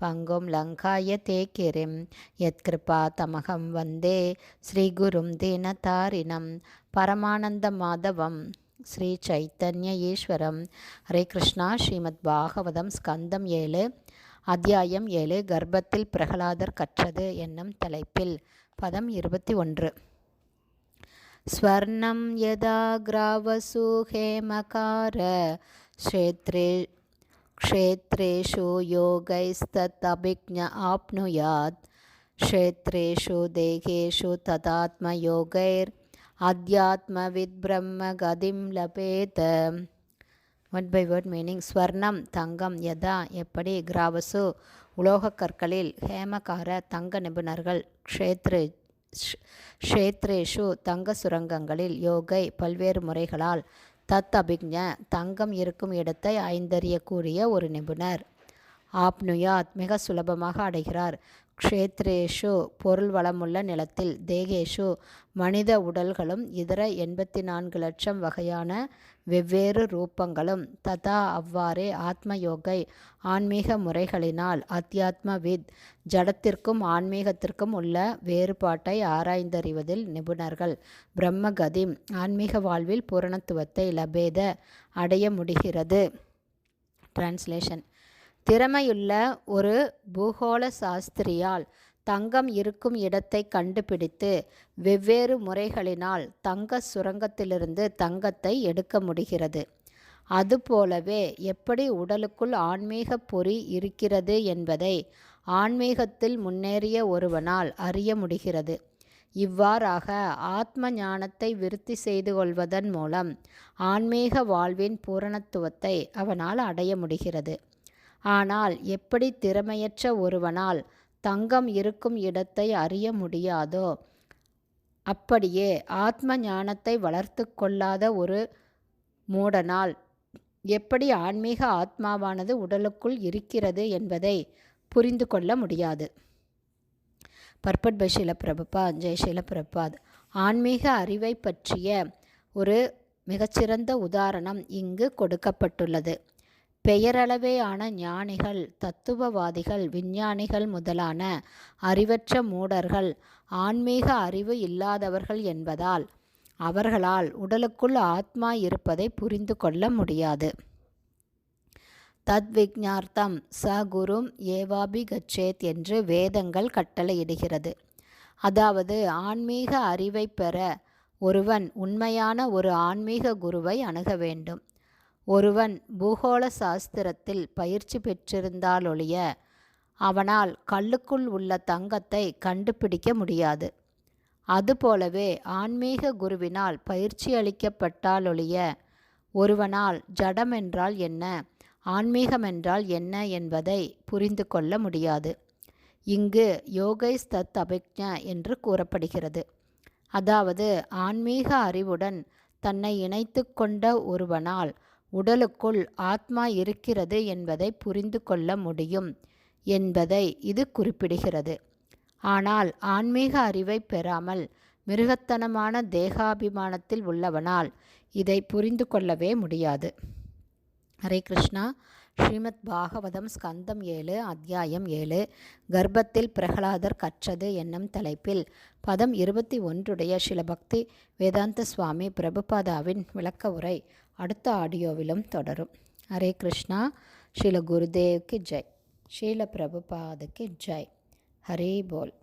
பங்கும் லங்காய தே கிரிம் யத்கிருபா தமகம் வந்தே. ஸ்ரீகுரும் தீனதாரிணம் பரமானந்த மாதவம். ஸ்ரீ சைத்தன்ய ஈஸ்வரம். ஹரே கிருஷ்ணா. ஸ்ரீமத் பாகவதம் ஸ்கந்தம் ஏழு. அத்தியாயம் ஏழு. கர்ப்பத்தில் பிரகலாதர் கற்றது என்னும் தலைப்பில். பதம் இருபத்தி ஒன்று. ஸ்வர்ணம் யதா கிராவசு ஹேமகார க்ஷேத்ரே क्षेत्रेषु योगैस्तदभिज्ञ आप्नुयात् क्षेत्रेषु देहेषु तदात्मयोगैर् அத்தியாத்மவித் லபேத ஒன் பை வேர்ட் மீனிங் ஸ்வர்ணம் தங்கம் யதா எப்படி கிராவசு உலோகக் கற்களில் ஹேமகார தங்க நிபுணர்கள் க்ஷேத்ரு க்ஷேத்ரேஷு தங்க சுரங்கங்களில் யோகை பல்வேறு முறைகளால் தத் அபிக்ஞ தங்கம் இருக்கும் இடத்தை ஐந்தறியக்கூடிய ஒரு நிபுணர். ஆப்னுயாத் மிக சுலபமாக அடைகிறார். க்ஷேத்ரேஷு பொருள் வளமுள்ள நிலத்தில் தேகேஷு மனித உடல்களும் இதர எண்பத்தி நான்கு லட்சம் வகையான வெவ்வேறு ரூபங்களும் ததா அவ்வாறே ஆத்மயோகை ஆன்மீக முறைகளினால் அத்தியாத்மவித் ஜடத்திற்கும் ஆன்மீகத்திற்கும் உள்ள வேறுபாட்டை ஆராய்ந்தறிவதில் நிபுணர்கள். பிரம்மகதிம் ஆன்மீக வாழ்வில் பூரணத்துவத்தை லபேத அடைய முடிகிறது. டிரான்ஸ்லேஷன் திறமையுள்ள ஒரு பூகோள சாஸ்திரியால் தங்கம் இருக்கும் இடத்தை கண்டுபிடித்து வெவ்வேறு முறைகளினால் தங்க சுரங்கத்திலிருந்து தங்கத்தை எடுக்க முடிகிறது. அதுபோலவே எப்படி உடலுக்குள் ஆன்மீக பொறி இருக்கிறது என்பதை ஆன்மீகத்தில் முன்னேறிய ஒருவனால் அறிய முடிகிறது. இவ்வாறாக ஆத்ம ஞானத்தை விருத்தி செய்து கொள்வதன் மூலம் ஆன்மீக வாழ்வின் பூரணத்துவத்தை அவனால் அடைய முடிகிறது. ஆனால் எப்படி திறமையற்ற ஒருவனால் தங்கம் இருக்கும் இடத்தை அறிய முடியாதோ அப்படியே ஆத்ம ஞானத்தை வளர்த்து கொள்ளாத ஒரு மூடனால் எப்படி ஆன்மீக ஆத்மாவானது உடலுக்குள் இருக்கிறது என்பதை புரிந்து கொள்ள முடியாது. பர்பட் பை பிரபுபாத் ஜெய் பிரபாத் ஆன்மீக அறிவை பற்றிய ஒரு மிகச்சிறந்த உதாரணம் இங்கு கொடுக்கப்பட்டுள்ளது. பெயரளவேயான ஞானிகள் தத்துவவாதிகள் விஞ்ஞானிகள் முதலான அறிவற்ற மூடர்கள் ஆன்மீக அறிவு இல்லாதவர்கள் என்பதால் அவர்களால் உடலுக்குள் ஆத்மா இருப்பதை புரிந்து கொள்ள முடியாது. தத்விக்ஞார்த்தம் ச குரும் ஏவாபி கச்சேத் என்று வேதங்கள் கட்டளையிடுகிறது. அதாவது ஆன்மீக அறிவை பெற ஒருவன் உண்மையான ஒரு ஆன்மீக குருவை அணுக வேண்டும். ஒருவன் பூகோள சாஸ்திரத்தில் பயிற்சி பெற்றிருந்தாலொழிய அவனால் கல்லுக்குள் உள்ள தங்கத்தை கண்டுபிடிக்க முடியாது. அதுபோலவே ஆன்மீக குருவினால் பயிற்சி அளிக்கப்பட்டாலொழிய ஒருவனால் ஜடம் என்றால் என்ன ஆன்மீகம் என்றால் என்ன என்பதை புரிந்து கொள்ள முடியாது. இங்கு யோகைஸ்தத் அபிக்ஞ என்று கூறப்படுகிறது. அதாவது ஆன்மீக அறிவுடன் தன்னை இணைத்து கொண்ட ஒருவனால் உடலுக்குள் ஆத்மா இருக்கிறது என்பதை புரிந்து கொள்ள முடியும் என்பதை இது குறிப்பிடுகிறது. ஆனால் ஆன்மீக அறிவை பெறாமல் மிருகத்தனமான தேகாபிமானத்தில் உள்ளவனால் இதை புரிந்து கொள்ளவே முடியாது. ஹரே கிருஷ்ணா. ஸ்ரீமத் பாகவதம் ஸ்கந்தம் ஏழு அத்தியாயம் ஏழு. கர்ப்பத்தில் பிரகலாதர் கற்றது என்னும் தலைப்பில் பதம் இருபத்தி ஒன்றுடைய சில பக்தி வேதாந்த சுவாமி பிரபுபாதாவின் விளக்க உரை அடுத்த ஆடியோவிலும் தொடரும். ஹரே கிருஷ்ணா. ஸ்ரீல குருதேவ்க்கு ஜெய். ஸ்ரீல பிரபுபாதுக்கு ஜெய். ஹரே போல்.